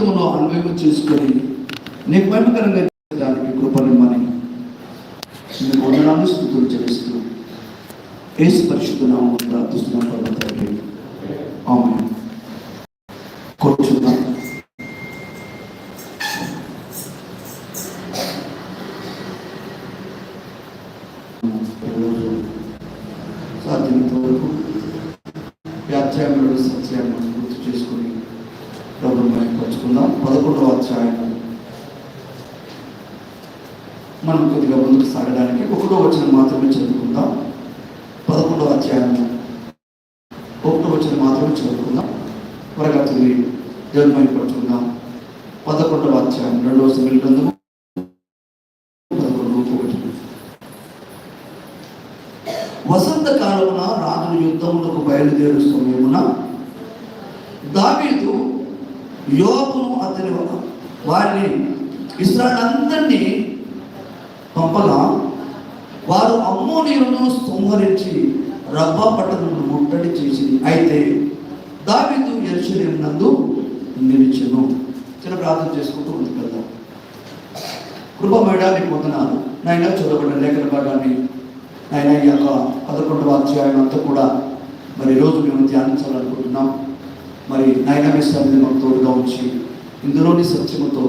జీవితంలో అనుభవం చేసుకొని నీకు మహిమకరంగా దానికి కృపనిమ్మని నీకు వందనాలు స్థుతులు చేస్తూ ఏసు పరిశుద్ధ ప్రార్థిస్తున్నాం ప్రభు ఆమె కూర్చుందాం ఈరోజు సాధ్యమైనంత వరకు ఈ అధ్యాయంలో సత్యాన్ని గుర్తు చేసుకుని ప్రభుత్వం మహిమపరుచుకుందాం పదకొండవ అధ్యాయం మనం కొద్దిగా ముందుకు సాగడానికి ఒకటో వచనం మాత్రమే చదువుకుందాం పదకొండవ అధ్యాయం ఒకటో వచనం మాత్రమే చదువుకుందాం త్వరగా తిరిగి దేవుని మహిమపరుచుకుందాం పదకొండవ అధ్యాయం రెండవ సమయంలో గ్రంథము వసంత కాలమున రాజులు యుద్ధములకు బయలుదేరు సమయమున దావీదు యోపును అతని వారిని ఇస్రాయల్ అందరినీ పంపగా వారు అమ్మోనీయులను సంహరించి రబ్బా పట్టణను ముట్టడి చేసింది అయితే దావీదు ఎరుసలేం నందు నిలిచెను. చిన్న ప్రార్థన చేసుకుంటూ ముందుకెళ్దాం కృపమేడానికి వందనాలు. నాయన చదవబడిన లేఖన భాగాన్ని నాయన ఈ యొక్క పదకొండవ అధ్యాయం అంతా కూడా మరి ఈరోజు మేము ధ్యానించాలనుకుంటున్నాం. మరి నాయన మీ సన్నిధి మాకు తోడుగా ఉంచి ఇందులోని సత్యముతో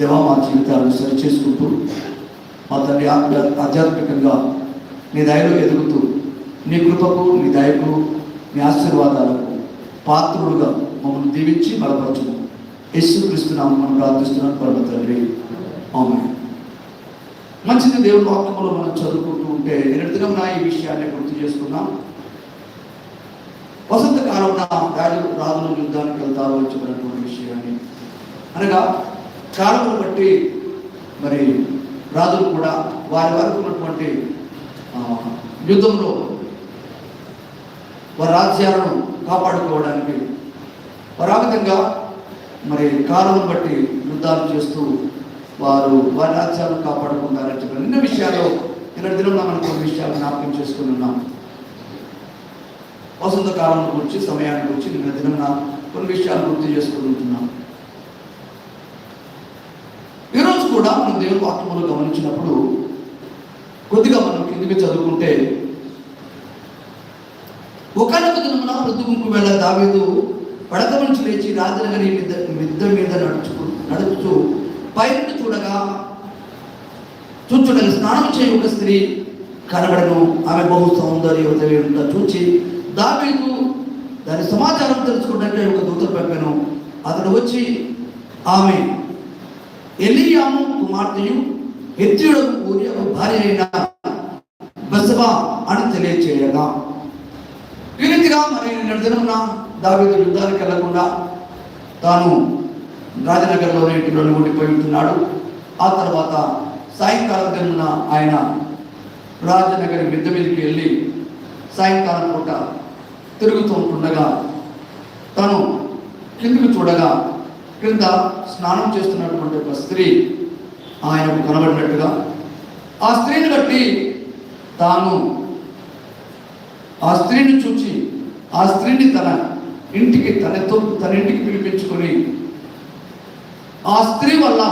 దేవా మా జీవితాలను సరిచేసుకుంటూ మా తండ్రి ఆధ్యాత్మికంగా నీ దయలో ఎదుగుతూ నీ కృపకు నీ దయకు నీ ఆశీర్వాదాలకు పాత్రుడుగా మమ్మల్ని దీవించి బలపరచుము. యేసు మనం ప్రార్థిస్తున్నాను పరమ తండ్రి. ఆమె మంచిది దేవుని వాక్యంలో మనం చదువుకుంటూ ఉంటే నిరర్థకం నా ఈ విషయాన్ని గుర్తు చేసుకున్నాం వసంత కాలంలో రాజు రాజుల యుద్ధానికి వెళ్తారు అని చెప్పినటువంటి విషయాన్ని. అనగా కాలమును బట్టి మరి రాజులు కూడా వారి వరకు ఉన్నటువంటి యుద్ధంలో వారి రాజ్యాలను కాపాడుకోవడానికి వారు ఆ విధంగా మరి కాలం బట్టి యుద్ధాలు చేస్తూ వారు వారి రాజ్యాలను కాపాడుకుంటారని చెప్పి నిన్న విషయాలు నిన్న దినంలో మనం కొన్ని విషయాలు జ్ఞాపకం చేసుకుని ఉన్నాం. వసంత కాలం గురించి సమయాన్ని గురించి నిన్న దినం కొన్ని విషయాలు గుర్తు చేసుకుని ఉంటున్నాం. ఈరోజు కూడా మనం దేవుని వాక్యములు గమనించినప్పుడు కొద్దిగా మనం కిందికి చదువుకుంటే ఒకనొక దినమున మృతుగుంపు వెళ్ళ దావేదు పడక నుంచి లేచి రాజనగరి మిద్ద మిద్ద మీద నడుచుకు నడుపుతూ పైరుని చూడగా చూచుడని స్నానం చేయ ఒక స్త్రీ కనబడను. ఆమె బహు సౌందర్యవతి ఉంట చూచి దావీదు దాని సమాచారం తెలుసుకోవడానికి ఒక దూత పంపాను. అతడు వచ్చి ఆమె ఎలియాము కుమార్తెయు ఎత్తుడు ఊరియకు భార్య అయిన బసబా అని తెలియచేయగా. ఈ రీతిగా మరి నిన్న దావీదు యుద్ధానికి వెళ్ళకుండా తాను రాజనగర్లోని ఇంటిలోనే ఉండిపోయి ఉంటున్నాడు. ఆ తర్వాత సాయంకాలం దిన ఆయన రాజనగర్ మిద్ద మీదకి వెళ్ళి సాయంకాలం పూట తిరుగుతూ ఉంటుండగా తను కిందకు చూడగా క్రింద స్నానం చేస్తున్నటువంటి ఒక స్త్రీ ఆయనకు కనబడినట్టుగా ఆ స్త్రీని బట్టి తాను ఆ స్త్రీని చూచి ఆ స్త్రీని తన ఇంటికి తనతో తన ఇంటికి పిలిపించుకొని ఆ స్త్రీ వల్ల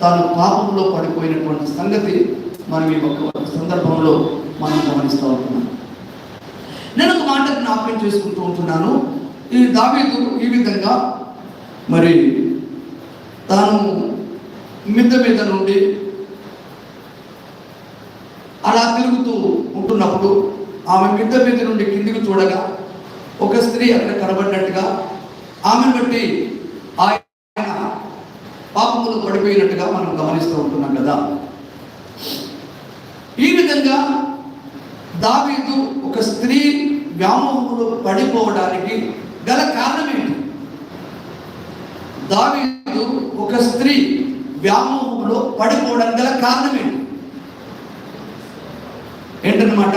తాను పాపంలో పడిపోయినటువంటి సంగతి మనం ఈ ఒక సందర్భంలో మనం గమనిస్తూ ఉంటున్నాం. నేను ఒక మాట జ్ఞాపకం చేసుకుంటూ ఉంటున్నాను. ఈ దావీదు ఈ విధంగా మరి తాను మిద్ద మీద నుండి అలా తిరుగుతూ ఉంటున్నప్పుడు ఆమె మిద్ద మీద నుండి కిందికి చూడగా ఒక స్త్రీ అక్కడ కనబడినట్టుగా ఆమెను బట్టి ఆయన పాపములు పడిపోయినట్టుగా మనం గమనిస్తూ ఉంటున్నాం కదా. ఈ విధంగా దావీదు ఒక స్త్రీ వ్యామోహంలో పడిపోవడానికి గల కారణం ఏంటి దావీదు ఒక స్త్రీ వ్యామోహంలో పడిపోవడానికి గల కారణం ఏంటి ఏంటన్నమాట?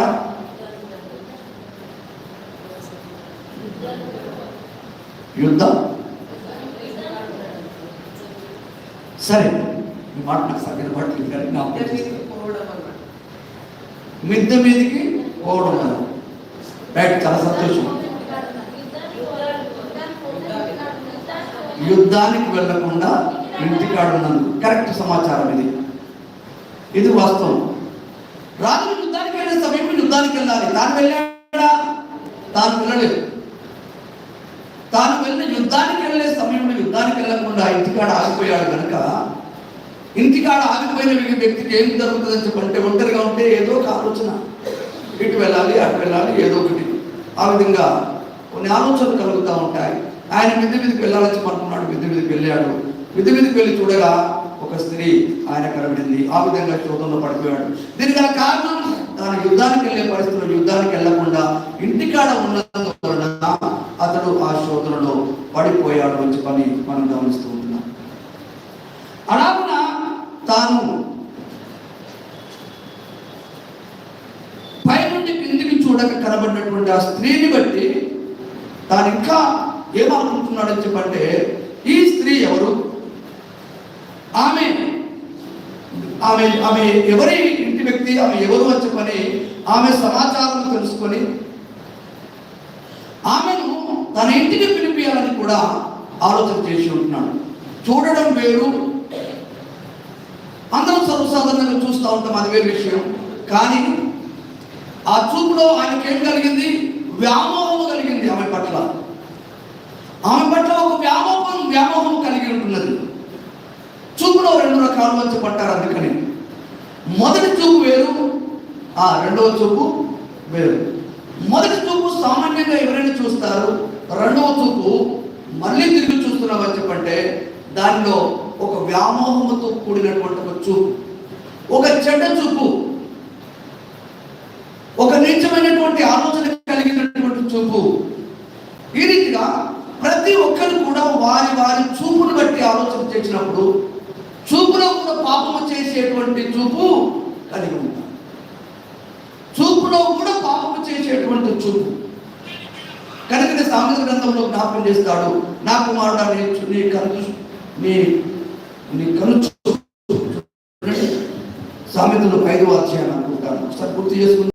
యుద్ధం? సరే ఈ మాట నాకు సరిగ్గా పట్టలేదు కానీ నాకు మిద్ద మీదకి పోవడం వల్ల రైట్ చాలా సంతోషం. యుద్ధానికి వెళ్ళకుండా ఇంటికాడ ఉన్నందుకు. కరెక్ట్ సమాచారం ఇది. ఇది వాస్తవం. రాజు యుద్ధానికి వెళ్ళే సమయంలో యుద్ధానికి వెళ్ళాలి. తాను వెళ్ళాడా? తాను వెళ్ళలేదు. తాను వెళ్ళిన యుద్ధానికి వెళ్ళే సమయంలో యుద్ధానికి వెళ్ళకుండా ఇంటికాడ ఆగిపోయాడు కనుక ఇంటికాడ ఆగిపోయిన వ్యక్తికి ఏం జరుగుతుందని చెప్పంటే ఒంటరిగా ఉంటే ఏదో ఒక ఆలోచన. ఇటు వెళ్ళాలి అటు వెళ్ళాలి ఏదో ఒకటి. ఆ విధంగా కొన్ని ఆలోచనలు కలుగుతూ ఉంటాయి. ఆయన విధి మీదకి వెళ్ళాలని చెప్పనుకున్నాడు విధి మీదకి వెళ్ళాడు. విధి మీదకి వెళ్ళి చూడగా ఒక స్త్రీ ఆయన కనబడింది ఆ విధంగా శోధంలో పడిపోయాడు. దీనికి కారణం తాను యుద్ధానికి వెళ్ళే పరిస్థితుల్లో యుద్ధానికి వెళ్ళకుండా ఇంటికాడ ఉన్నందువలన పడిపోయాడు అని చెప్పని మనం గమనిస్తూ ఉంటున్నాం. అలాగున తాను పైనుండి కిందికి చూడక కనబడినటువంటి ఆ స్త్రీని బట్టి తాను ఇంకా ఏమనుకుంటున్నాడని చెప్పంటే ఈ స్త్రీ ఎవరు? ఆమె. ఆమె ఆమె ఎవరి ఇంటి వ్యక్తి ఆమె ఎవరు అని చెప్పని ఆమె సమాచారం తెలుసుకొని ఆమెను తన ఇంటికి పిలిపియాలని కూడా ఆలోచన చేసి ఉంటున్నాడు. చూడడం వేరు. అందరం సర్వసాధారణంగా చూస్తూ ఉంటాం అది వేరే విషయం. కానీ ఆ చూపులో ఆయనకి కలిగింది? వ్యామోహం కలిగింది ఆమె పట్ల. ఆమె పట్ల ఒక వ్యామోహం వ్యామోహం కలిగి ఉంటున్నది. చూపులో రెండు రకాలు వచ్చి పట్టారు అందుకని. మొదటి చూపు వేరు ఆ రెండవ చూపు వేరు. మొదటి చూపు సామాన్యంగా ఎవరైనా చూస్తారు? రెండవ చూపు మళ్ళీ తిరిగి చూస్తున్నామని చెప్పంటే దానిలో ఒక వ్యామోహంతో కూడినటువంటి ఒక చూపు. ఒక చెడ్డ చూపు. ఒక నీచమైనటువంటి ఆలోచన కలిగినటువంటి చూపు. ఈ రీతిగా ప్రతి ఒక్కరు కూడా వారి వారి చూపును బట్టి ఆలోచన చేసినప్పుడు చూపులో కూడా పాపము చేసేటువంటి చూపు కలిగి ఉంటారు. చూపులో కూడా పాపము చేసేటువంటి చూపు. సామెత గ్రంథంలో జ్ఞాపకం చేస్తాడు. నా కుమారుడు నీ నీ కను నీ నీ కను సామెతలు ఐదవ అధ్యాయం అనుకుంటాను. ఒకసారి గుర్తు చేసుకుందాం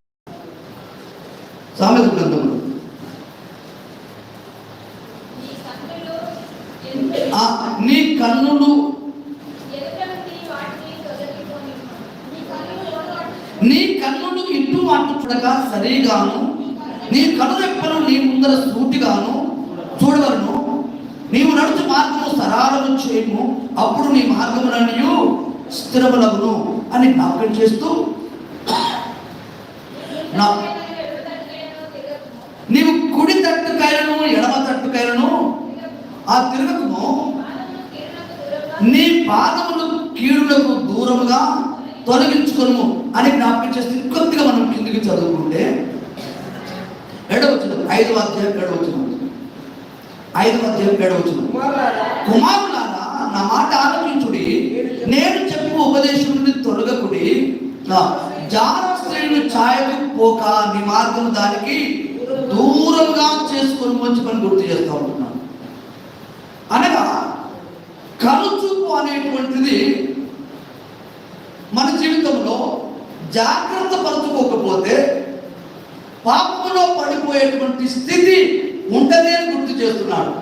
సామెత గ్రంథంలో నీ కన్నులు ఎరుపె- ఆ, నీ కన్నులు ఎరుపెట్టి వాటిని తొలగిపోనివ్వు. నీ కన్నులు ఓడగొట్టు. నీ కన్నులు ఇటు అటు చూడగా సరిగాను నీ కనురెప్పలు నీ ముందర సూటిగాను చూడవలను నీవు నడుచు మార్గము సరాలము చేయము అప్పుడు నీ మార్గములన్నీ స్థిరములగును అని జ్ఞాపకం చేస్తూ నా-. నీవు కుడి తట్టుకైలను ఎడమ తట్టుకైలను తిరగకుము. ఆ దూరంగా నీ పాదములు కీడులకు దూరముగా తొలగించుకొను అని జ్ఞాపకం చేస్తే కొద్దిగా మనం కిందికి చదువుకుంటే ఏడవచ్చును ఐదవ అధ్యాయం ఏడవచ్చును ఐదవ అధ్యాయం ఏడవచ్చును కుమారులారా నా మాట ఆలోచించుడి నేను చెప్పు ఉపదేశం జార స్త్రీలు ఛాయకు పోక నీ మార్గం దానికి దూరంగా చేసుకొని మంచి పని గుర్తు చేస్తూ ఉంటున్నాను. అనగా కనుచూపు అనేటువంటిది మన జీవితంలో జాగ్రత్త పరచుకోకపోతే పాపంలో పడిపోయేటువంటి స్థితి ఉంటదే అని గుర్తు చేస్తున్నాడు.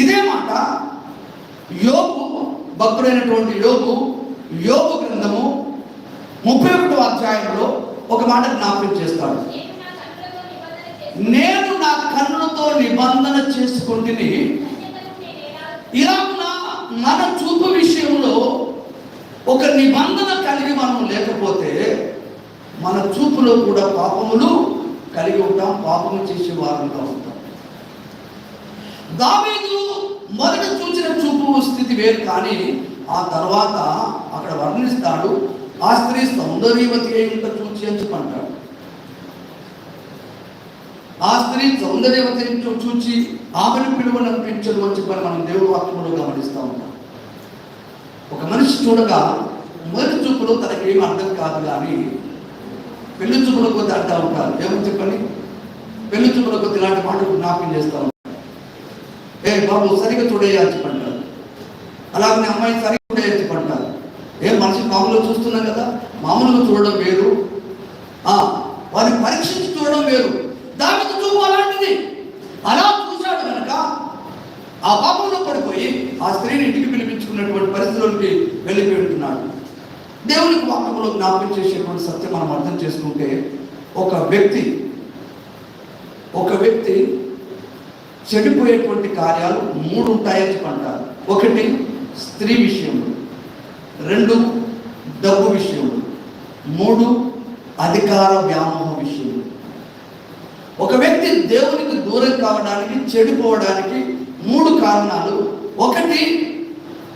ఇదే మాట యోగు భక్తుడైనటువంటి యోగు యోగు గ్రంథము ముప్పై ఒకటో అధ్యాయంలో ఒక మాట జ్ఞాపకం చేస్తాడు. నేను నా కన్నులతో నిబంధన నేను ఇలా చేసుకుంటుని ఇలాగున మన చూపు విషయంలో ఒక నిబంధన కలిగి మనం లేకపోతే మన చూపులో కూడా పాపములు కలిగి ఉంటాం పాపము చేసే వారంగా ఉంటాం. దావీదు మొదట చూసిన చూపు స్థితి వేరు కానీ ఆ తర్వాత అక్కడ వర్ణిస్తాడు ఆ స్త్రీ సౌందర్యవతి అయింత చూచి అని చెప్పి అంటాడు ఆ స్త్రీ సౌందర్యవతి చూచి ఆమెను పిలువననిపించదు అని చెప్పని మనం దేవుడు వాక్యంలో గమనిస్తూ ఉంటాం ఒక మనిషి చూడగా మొదటి చూపులో తనకేం అర్థం కాదు కానీ పెళ్ళి చూపుల కొద్ది అంటూ ఉంటారు ఏమని చెప్పని పెళ్ళి చూపుల కొద్ది ఇలాంటి మాటలు జ్ఞాపకం చేస్తూ ఉంటారు ఏ బాబు సరిగా చూడేయాలి చెప్పంటారు అలాగే అమ్మాయి సరిగ్గా నేను మనిషి మామూలుగా చూస్తున్నా కదా మామూలుగా చూడడం వేరు. ఆ, వారిని పరీక్షించి చూడడం వేరు. దానికి చూపు అలాంటిది. అలా చూశాడు కనుక ఆ పాపంలో పడిపోయి ఆ స్త్రీని ఇంటికి పిలిపించుకున్నటువంటి పరిస్థితుల్లోకి వెళ్ళిపోయి ఉంటున్నాడు. దేవునికి వాక్యంలో జ్ఞాపకం చేసేటువంటి సత్యం మనం అర్థం చేసుకుంటే ఒక వ్యక్తి ఒక వ్యక్తి చెడిపోయేటువంటి కార్యాలు మూడు ఉంటాయని చెప్పంటారు. ఒకటి స్త్రీ విషయంలో. రెండు డబ్బు విషయంలో మూడు అధికార వ్యామోహం విషయంలో ఒక వ్యక్తి దేవునికి దూరం కావడానికి చెడిపోవడానికి మూడు కారణాలు. ఒకటి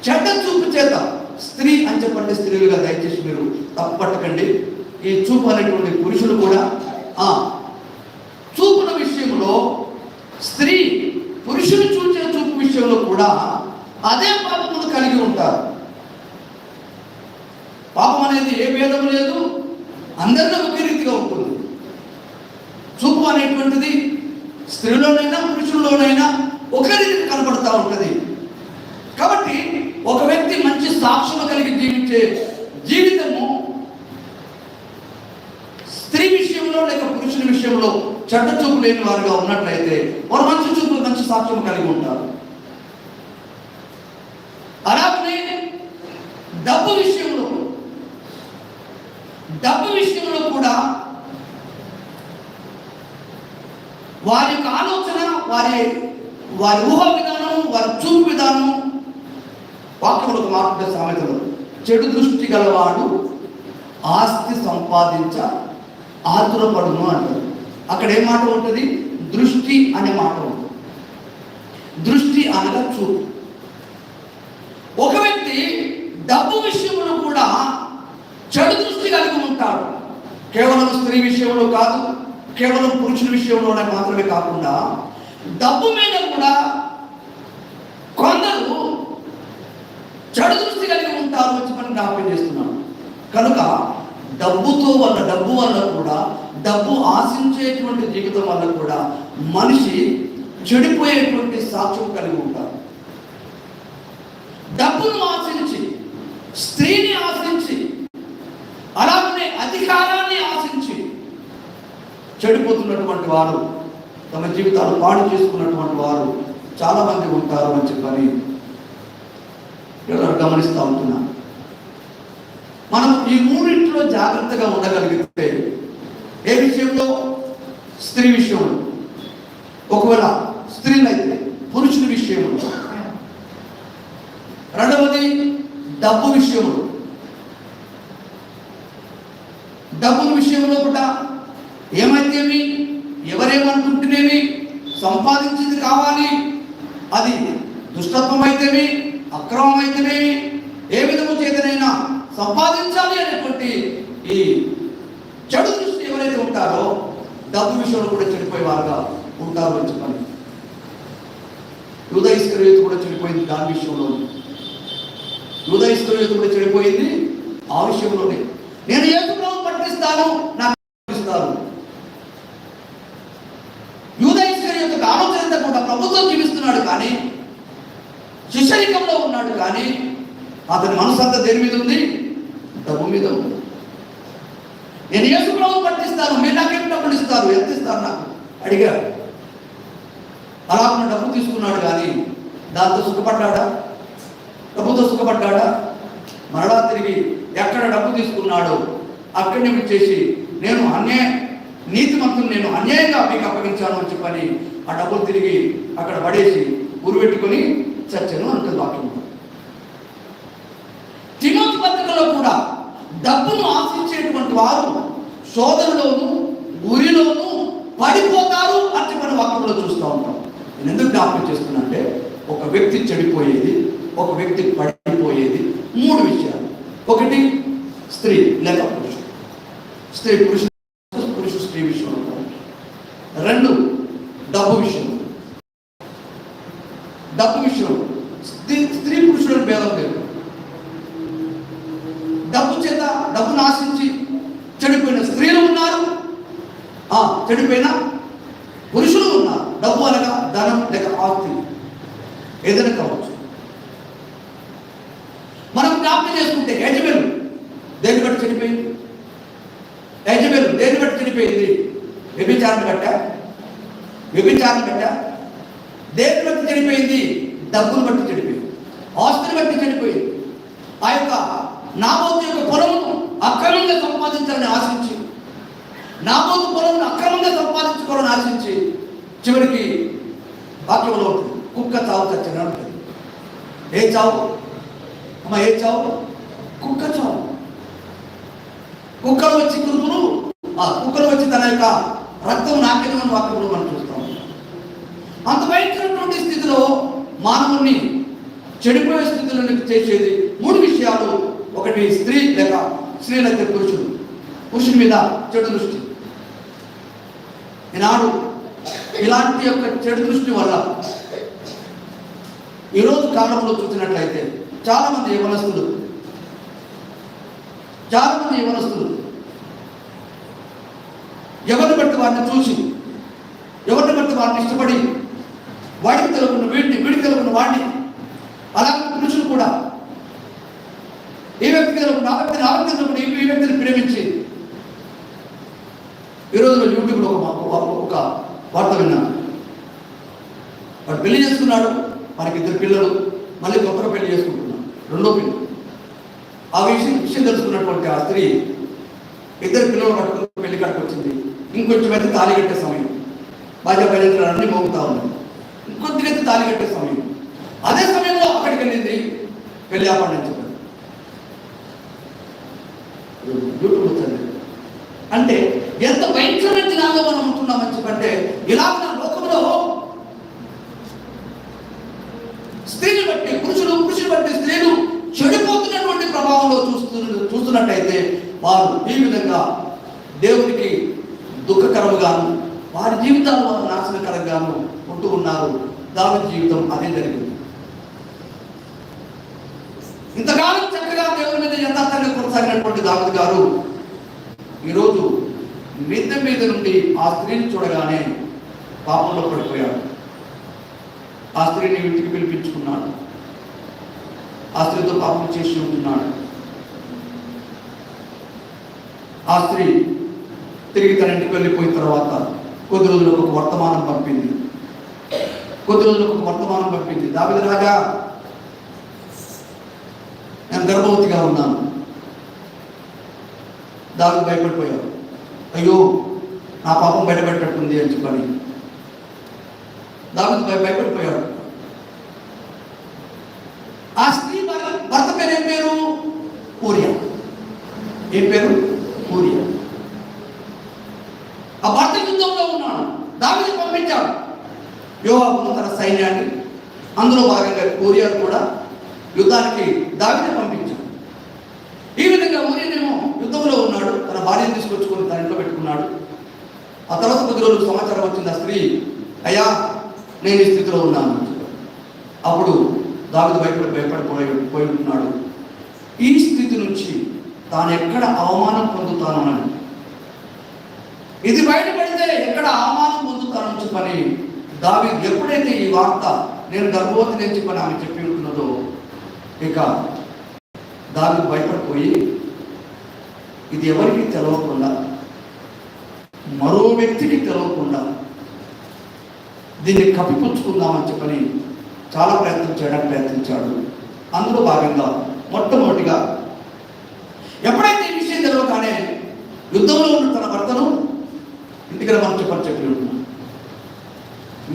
చెడ్డ చూపు చేత స్త్రీ అని చెప్పండి స్త్రీలుగా దయచేసి మీరు తప్పట్టకండి ఈ చూపు అనేటువంటి పురుషులు కూడా ఆ చూపుల విషయంలో స్త్రీ పురుషులు చూసే చూపు విషయంలో కూడా అదే పాపమును కలిగి ఉంటారు. అనేది ఏ భేదం లేదు. అందరిలో ఒకే రీతిగా ఉంటుంది. చూపు అనేటువంటిది స్త్రీలోనైనా పురుషుల్లోనైనా ఒకే రీతిగా కనబడుతూ ఉంటుంది. కాబట్టి ఒక వ్యక్తి మంచి సాక్షులు కలిగి జీవించే జీవితము స్త్రీ విషయంలో లేక పురుషుల విషయంలో చెడ్డ చూపు లేని వారుగా ఉన్నట్లయితే వారు మంచి చూపు మంచి సాక్ష్యం కలిగి ఉంటారు అలాగనే డబ్బు విషయంలో డబ్బు విషయంలో కూడా వారి యొక్క ఆలోచన వారి వారి ఊహ విధానం వారి చూపు విధానం వాక్యములు ఒక మాట సామెతలు. చెడు దృష్టి గలవాడు ఆస్తి సంపాదించ ఆతురపడును అంటారు. అక్కడ ఏ మాట ఉంటుంది? దృష్టి అనే మాట ఉంటుంది. దృష్టి అనగా చూపు. ఒక వ్యక్తి డబ్బు విషయంలో కూడా చెడు దృష్టి కలిగి ఉంటాడు. కేవలం స్త్రీ విషయంలో కాదు కేవలం పురుషుల విషయంలోనే మాత్రమే కాకుండా డబ్బు మీద కూడా కొందరు చెడు దృష్టి కలిగి ఉంటారు వచ్చి మనం జ్ఞాపకం చేస్తున్నాం కనుక డబ్బుతో వల్ల డబ్బు వల్ల కూడా డబ్బు ఆశించేటువంటి జీవితం వల్ల కూడా మనిషి చెడిపోయేటువంటి సాక్ష్యం కలిగి ఉంటారు డబ్బును ఆశించి స్త్రీని ఆశించి అలాగనే అధికారాన్ని ఆశించి చెడిపోతున్నటువంటి వారు తమ జీవితాలు పాడు చేసుకున్నటువంటి వారు చాలామంది ఉంటారు అని చెప్పని ఎవరు గమనిస్తూ ఉంటున్నా. మనం ఈ మూడింటిలో జాగ్రత్తగా ఉండగలిగితే ఏ విషయంలో? స్త్రీ విషయంలో. ఒకవేళ స్త్రీలైతే పురుషుల విషయంలో రెండవది డబ్బు విషయంలో డబ్బుల విషయంలో కూడా ఏమైతేమి ఎవరేమనుకుంటేనేమి సంపాదించింది కావాలి అది దుష్టత్వం అయితేమి అక్రమం అయితేనేమి ఏ విధము చేతనైనా సంపాదించాలి అనేటువంటి ఈ చెడు దృష్టి ఎవరైతే ఉంటారో డబ్బు విషయంలో కూడా చెడిపోయేవారుగా ఉంటారు అని చెప్పండి యూదయిస్కరేత కూడా చెడిపోయింది దాని విషయంలో యూదయిస్కరేత కూడా చెడిపోయింది ఆ విషయంలోనే. నేను ఏసుప్రభు పట్టిస్తాను నాకు ఇస్తారు యూదయిస్కరి యొక్క ఆలోచన కూడా ప్రభుత్వం జీవిస్తున్నాడు కానీ శిష్యరికంలో ఉన్నాడు కానీ అతని మనసు అంతా దేని మీద ఉంది? డబ్బు మీద ఉంది. నేను యేసు ప్రభు పట్టిస్తాను మీరు నాకేం డబ్బులు ఇస్తారు ఎంత ఇస్తారు నాకు? అడిగాడు. అలా డబ్బు తీసుకున్నాడు కానీ దాంతో సుఖపడ్డాడా? డబ్బుతో సుఖపడ్డాడా? మరలా తిరిగి ఎక్కడ డబ్బు తీసుకున్నాడో అక్కడిని వచ్చేసి నేను అన్యాయ నీతిమంతులు నేను అన్యాయంగా మీకు అప్పగించాను అని చెప్పని ఆ డబ్బులు తిరిగి అక్కడ పడేసి ఉరువెట్టుకొని చర్చను అంటుంది వాక్యం. తిమోతి పత్రికలో కూడా డబ్బును ఆశించేటువంటి వారు శోధనలోను గురిలోను పడిపోతారు అని చెప్పని వాక్యంలో చూస్తూ ఉంటాం నేను ఎందుకు జ్ఞాపకం చేస్తున్నంటే ఒక వ్యక్తి చెడిపోయేది ఒక వ్యక్తి పడి ఒకటి స్త్రీ లేక పురుషుడు. స్త్రీ పురుషుడు స్త్రీ విషయంలో రెండు డబ్బు విషయం డబ్బు విషయం స్త్రీ స్త్రీ పురుషుడు భేదం లేదు డబ్బు చేత డబ్బును ఆశించి చెడిపోయిన స్త్రీలు ఉన్నారు ఆ చెడిపోయిన పురుషులు ఉన్నారు డబ్బు అనగా ధనం లేక ఆస్తి ఏదైనా కావచ్చు మనం జ్ఞాపకం చేసుకుంటే యజమేలు దేని బట్టి చనిపోయింది యజమేలు దేని బట్టి చనిపోయింది? వ్యభిచారం కట్ట వ్యభిచారం కట్ట దేని బట్టి చనిపోయింది? డబ్బులు బట్టి చనిపోయింది. ఆస్తిని బట్టి చనిపోయింది. ఆ యొక్క నాబోతు యొక్క పొలమును అక్రమంగా సంపాదించాలని ఆశించి నాబోతు పొలమును అక్రమంగా సంపాదించుకోవాలని ఆశించి చివరికి వాక్యంలో ఉంటుంది. కుక్క చావు చచ్చిన ఉంటుంది. ఏ చావు? అమ్మ ఏ చావు? కుక్క చావు. కుక్కలు వచ్చి కురుకులు ఆ కుక్కలు వచ్చి తన యొక్క రక్తం నాకెదమని వాక్యంలో మనం చూస్తాం. అంత భయంకరమైనటువంటి స్థితిలో మానవుణ్ణి చెడిపోయే స్థితిలో చేసేది మూడు విషయాలు. ఒకటి స్త్రీ లేక స్త్రీ లేక పురుషుడు. పురుషుడి మీద చెడు దృష్టి. ఈనాడు ఇలాంటి యొక్క చెడు దృష్టి వల్ల ఈరోజు కాలంలో చూసినట్లయితే చాలామంది యవనస్తులు చాలా యవనస్తులు ఎవరిని బట్టి వారిని చూసి ఎవరిని బట్టి వారిని ఇష్టపడి వాడికి తెలుగున్న వీడిని వీడికి తెలుగున్న వాడిని అలాంటి పురుషులు కూడా ఈ వ్యక్తి తెలుగున్న ఆ వ్యక్తిని ఆ వ్యక్తి తెలుగున్న ఈ వ్యక్తిని ప్రేమించి ఈరోజు యూట్యూబ్లో ఒక ఒక- వార్త విన్నాను. వాడు పెళ్ళి చేసుకున్నాడు మనకి ఇద్దరు పిల్లలు మళ్ళీ కొత్తగా పెళ్ళి చేసుకుంటున్నాడు రెండో పిల్లలు ఆ విషయం విషయం తెలుసుకున్నటువంటి ఆ స్త్రీ ఇద్దరు పిల్లలు పట్టుకుని పెళ్ళి కాడికి వచ్చింది ఇంకొంచెం అయితే తాళి కట్టే సమయం. భాజపా బయలుదేరాలు అన్ని మోగుతా ఉన్నాయి ఇంకొద్దిగా అయితే తాళి కట్టే సమయం. అదే సమయంలో అక్కడికి వెళ్ళింది పెళ్ళి ఆపండించారు యూట్యూబ్ వచ్చింది అంటే ఎంత భయంకరమైన దినాల్లో మనం ఉంటున్నామని చెప్పంటే ఇలా నా లోకంలో స్త్రీని బట్టి పురుషులు పురుషుని బట్టి స్త్రీలు చెడిపోతున్నటువంటి ప్రభావంలో చూస్తు చూస్తున్నట్టయితే వారు ఈ విధంగా దేవునికి దుఃఖకరముగాను వారి జీవితాలు వారు నాశనకరంగాను ఉంటూ ఉన్నారు దాని జీవితం అదే జరిగింది ఇంతకాలం చక్కగా దేవుని మీద యథార్థంగా కొనసాగినటువంటి దావత్ గారు ఈరోజు మిద్దె మీద నుండి ఆ స్త్రీని చూడగానే పాపంలో పడిపోయాడు. ఆ స్త్రీని ఇంటికి పిలిపించుకున్నాడు. ఆ స్త్రీతో పాపం చేసి ఉంటున్నాడు. ఆ స్త్రీ తిరిగి తన ఇంటికి వెళ్ళిపోయిన తర్వాత కొద్ది రోజులకు ఒక వర్తమానం పంపింది. కొద్ది రోజులకు ఒక వర్తమానం పంపింది. దావిద రాజా నేను గర్భవతిగా ఉన్నాను. దానికి భయపడిపోయాను అయ్యో నా పాపం బయటపెట్టట్టుంది అని చెప్పని. దానికి భయపడిపోయాడు. ఆ స్త్రీ భర్త భర్త పేరు ఏం పేరు? పూరియా. ఏం పేరు? పూరియా. ఆ భర్త యుద్ధంలో ఉన్నాడు. దావిని పంపించాడు. యోహాబును తన సైన్యాన్ని. అందులో భాగంగా పూర్య కూడా యుద్ధానికి దావిని పంపించాడు ఈ విధంగా ఊరియనేమో యుద్ధంలో ఉన్నాడు తన భార్యను తీసుకొచ్చుకొని తన ఇంట్లో పెట్టుకున్నాడు ఆ తర్వాత కొద్ది రోజులు సమాచారం వచ్చింది ఆ స్త్రీ అయ్యా నేను ఈ స్థితిలో ఉన్నాను. అప్పుడు దావిది భయపడి భయపడిపోయి పోయి ఉంటున్నాడు. ఈ స్థితి నుంచి తాను ఎక్కడ అవమానం పొందుతానని ఇది బయటపడితే ఎక్కడ అవమానం పొందుతానని చెప్పని దావి ఎప్పుడైతే ఈ వార్త నేను గర్భవతి నేను చెప్పని ఆమె చెప్పి ఉంటున్నదో ఇక దావి భయపడిపోయి ఇది ఎవరికి తెలవకుండా మరో వ్యక్తికి తెలవకుండా దీన్ని కప్పిపుచ్చుకుందామని చెప్పని చాలా ప్రయత్నం చేయడానికి ప్రయత్నించాడు. అందులో భాగంగా మొట్టమొదటిగా ఎప్పుడైతే ఈ విషయం తెలవగానే యుద్ధంలో ఉన్న తన భర్తను ఇంటికి రమ్మని చెప్పని చెప్పి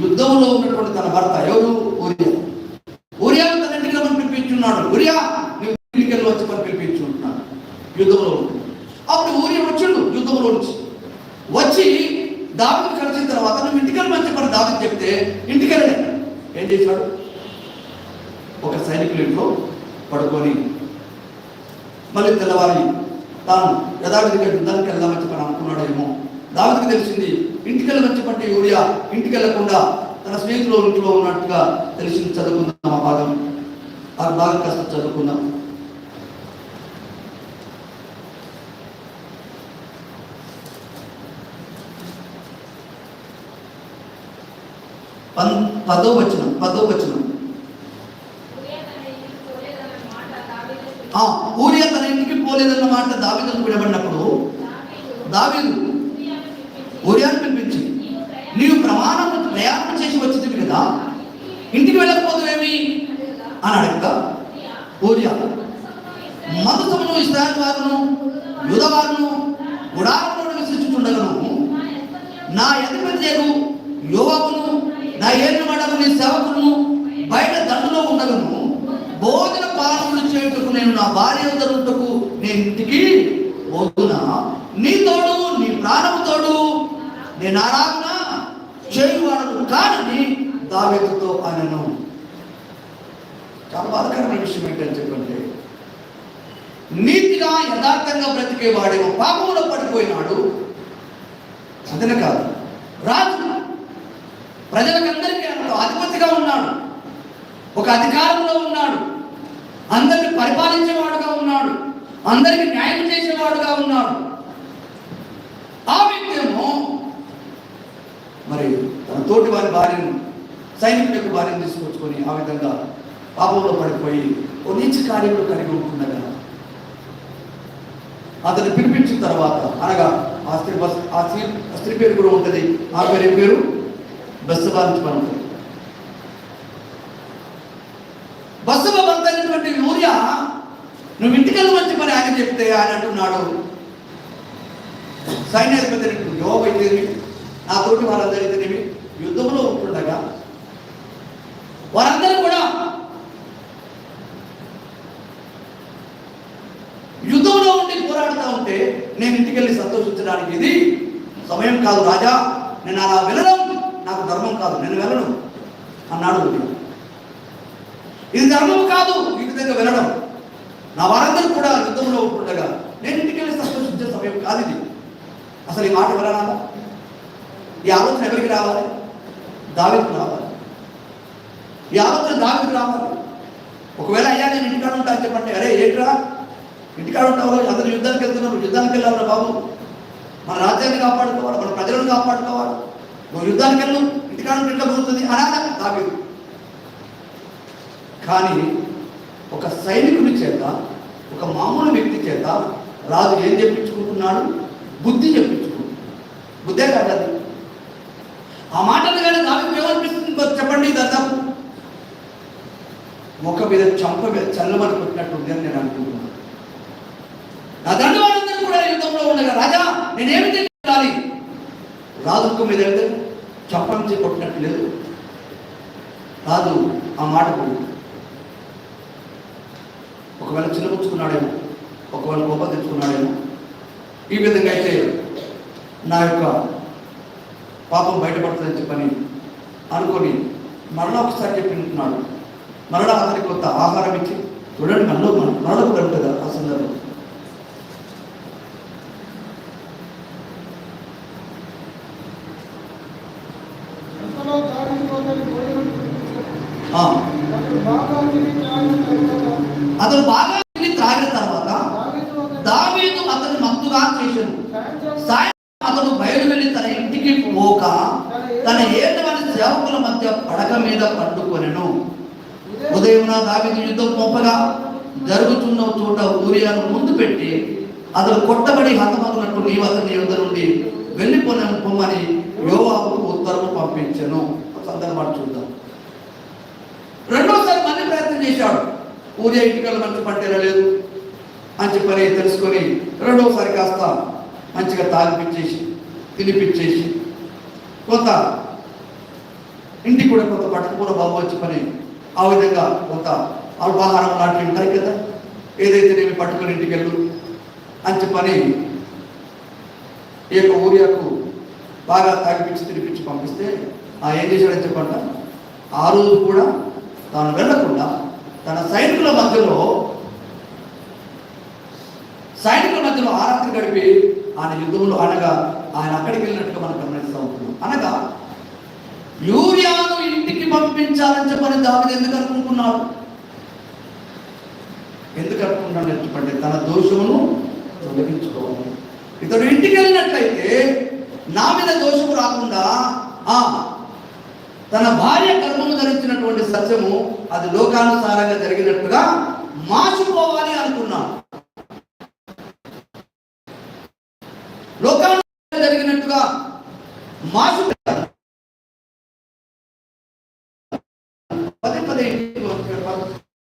యుద్ధంలో ఉన్నటువంటి తన భర్త ఎవరు? ఊరియా. ఊరియా తన ఇంటికి రమ్మని పిలిపించున్నాడు. ఊరియా నువ్వు ఇంటికి వెళ్ళి వచ్చి పని పిలిపించుంటున్నాడు యుద్ధంలో ఉండి. అప్పుడు ఊరియా వచ్చాడు యుద్ధంలో నుంచి వచ్చి దావిని కలిసిన తర్వాత నువ్వు ఇంటికి వెళ్ళమని చెప్పని దావిని చెప్తే ఇంటికి వెళ్ళాడు ఏం చేశాడు ఒక సైనికుల ఇంట్లో పడుకొని మళ్ళీ తెల్లవారి తాను యథావిధిగా యుద్ధానికి వెళ్దామని చెప్పని అనుకున్నాడేమో. దావికి తెలిసింది ఇంటికి వెళ్ళమని యూరియా ఇంటికెళ్ళకుండా తన స్నేహితుల ఇంట్లో ఉన్నట్టుగా తెలిసింది చదువుకుందాం ఆ భాగం. ఆ భాగం కాస్త చదువుకుందాం. పన్ పదో వచనం పదో వచనం ఊరియా తన ఇంటికి పోలేదన్న మాట దావీదు ఆ ఊరియా తన ఇంటికి పోలేదన్న మాట దావిదకు వినబడినప్పుడు దావీదు దావీదు ఊరియాను పిలిపించి, ఊరియాను పిలిపించి నీవు ప్రయాణం నీవు ప్రమాణం ప్రయాణం చేసి వచ్చింది కదా ఇంటికి వెళ్ళకపోతే ఏమి ఊరియా మనసమును ఇశ్రాయేలు మందసమును ఇస్రాయల్ వారును యుధవారును గుడారమును విసర్జించుండగను నా నా యజమానులను ఎదుపత్యకు యోవాబును నా ఏళ్ళు మడము నీ సేవకులను బయట దండులో ఉండగను భోజన పానములు చేయుటకు నేను నా భార్య వద్దకు నేను ఇంటికి పోతున్నా నీ తోడు నీ ప్రాణము తోడు. నేను ఆరాధన చేయువాడను కానని దావేదుతో అనను. చాలా బాధకరమైన విషయం ఏంటని చెప్పంటే నీతిగా యథార్థంగా బ్రతికేవాడేమో పాపంలో పడిపోయినాడు. అదన కాదు. రాజు ప్రజలకందరికీ అతడు అధిపతిగా ఉన్నాడు. ఒక అధికారంలో ఉన్నాడు. అందరిని పరిపాలించేవాడుగా ఉన్నాడు. అందరికి న్యాయం చేసేవాడుగా ఉన్నాడు. ఆ వ్యక్తి ఏమో మరి తన తోటి వారి భార్యను సైనికులకు భార్యను తీసుకొచ్చుకొని ఆ విధంగా పాపంలో పడిపోయి ఓ నీచ కార్యంలో కలిగి ఉంటుండగా అతను పిలిపించిన తర్వాత అనగా ఆ స్త్రీ బస్ ఆ స్త్రీ స్త్రీ పేరు కూడా ఉంటుంది. ఆ పేరు ఏం పేరు? బస్సుబా నుంచి మనం బస్సులో భర్త యూరియా నువ్వు ఇంటికెళ్ళి మంచి మరి ఆయన చెప్తే ఆయన అంటున్నాడు. సైన్యాధిపతి యోగ అయితేనేమి నా తోటి వారందరితేనేమి యుద్ధంలో ఉంటుండగా వారందరూ కూడా యుద్ధంలో ఉండి పోరాడుతూ ఉంటే నేను ఇంటికి వెళ్ళి సంతోషించడానికి ఇది సమయం కాదు రాజా. నేను అలా వెళ్ళడం నాకు ధర్మం కాదు. నేను వెళ్ళను అన్నాడు. ఇది ధర్మం కాదు. ఈ విధంగా వెళ్ళడం. నా వారందరూ కూడా యుద్ధంలో ఉంటుండగా నేను ఇంటికి వెళ్ళి సంతోషించే సమయం కాదు ఇది. అసలు ఈ మాట ఎవరనాలా ఈ ఆలోచన ఎవరికి రావాలి? దావికి రావాలి. ఈ ఆలోచన దావికి రావాలి. ఒకవేళ అయ్యా నేను ఇంటికాడ ఉంటాను చెప్పండి అరే ఏంట్రా? ఇంటికాడ ఉంటావు? అందరు యుద్ధానికి వెళ్తున్నారు. యుద్ధానికి వెళ్ళాలి బాబు. మన రాజ్యాన్ని కాపాడుకోవాలి మన ప్రజలను కాపాడుకోవాలి. నువ్వు యుద్ధానికి వెళ్ళు. ఇంటికాడ ఇంట్లో పోతుంది అనాలి దావీదు. కానీ ఒక సైనికుడి చేత ఒక మామూలు వ్యక్తి చేత రాజు ఏం చెప్పించుకుంటున్నాడు? బుద్ధి చెప్పించుకుంటున్నాడు. బుద్ధే కాదు అది. ఆ మాటలు కానీ నాకు ఏమనిపిస్తుంది? చెప్పండి దాదాపు ముఖ మీద చంప మీద చల్లమని కొట్టినట్టుంది అని నేను అనుకుంటున్నాను. నా దండ వాళ్ళందరూ కూడా యుద్ధంలో ఉండగా రాజా నేనేమి తెలియాలి రాజుకు మీద అయితే చంప నుంచి కొట్టినట్టు లేదు. రాజు ఆ మాటకు ఒకవేళ చిన్నపుచ్చుకున్నాడేమో ఒకవేళ కోపం తెచ్చుకున్నాడేమో ఈ విధంగా అయితే నా యొక్క పాపం బయటపడుతుందని చెప్పని అనుకొని మరలా ఒకసారి చెప్పింటున్నాడు మరలా అతనికి కొంత ఆహారం ఇచ్చి చూడండి మనలో మన మరలకు కలుగుతుంది ఆ సందర్భం ఎంతలో దారిని కొందరి భోజనం తినిపించాడు. ఆ, అతడు బాగా తిని త్రాగిన తరువాత అతను బాగా తిని త్రాగిన తర్వాత దావీదు అతడు దావీదు అతను మత్తుగా చేశాడు సాయంత్రం సాయంత్రం అతను బయలు వెళ్ళి తన ఇంటికి పోక తన ఏటవని సేవకుల మధ్య పడక మీద పండుకొనెను. ఉదయం దావీదు యుద్ధం పంపగా జరుగుతున్న చోట ఊరియాను ముందు పెట్టి అతను కొట్టబడి హతమగునట్టు నీవు అతని యుద్ధ నుండి వెళ్ళిపోయిన పొమ్మని యోవాకు ఉత్తరము పంపించను. సందర్భాన్ని చూద్దాం. రెండోసారి మళ్ళీ ప్రయత్నం చేశాడు. ఊరియా ఇంటికల్ మంచి పంటేలా లేదు. అని చెప్పని తెలుసుకొని రెండోసారి కాస్త మంచిగా తాగిపించేసి తినిపించేసి కొంత ఇంటికి కూడా కొంత పట్టుకున్న బాబు వచ్చి పని ఆ విధంగా కొంత అల్పాహారం లాంటివి ఉంటాయి కదా. ఏదైతే నేను పట్టుకుని ఇంటికి వెళ్ళు అని చెప్పని ఈ యొక్క ఊరియాకు బాగా తాగిపించి తినిపించి పంపిస్తే ఆ ఏం చేశాడని చెప్పంట? ఆ రోజు కూడా తాను వెళ్ళకుండా తన సైనికుల మధ్యలో సైనికుల మధ్యలో ఆరాత్రి గడిపి ఆయన యుద్ధంలో అనగా ఆయన అక్కడికి వెళ్ళినట్టుగా మనం గమనిస్తూ ఉంటున్నాం అనగా యూరియాను ఇంటికి పంపించాలని చెప్పని దావిది ఎందుకు అనుకుంటున్నాడు? ఎందుకు అనుకుంటున్నాడు చెప్పండి? తన దోషమును తొలగించుకోవాలి ఇతడు ఇంటికి వెళ్ళినట్లయితే నా మీద దోషము రాకుండా ఆ తన భార్య గర్భము ధరించినటువంటి సత్యము అది లోకానుసారంగా జరిగినట్టుగా మార్చుకోవాలి అనుకున్నాడు. లోకానుసారంగా జరిగినట్టుగా మార్చు de encontrar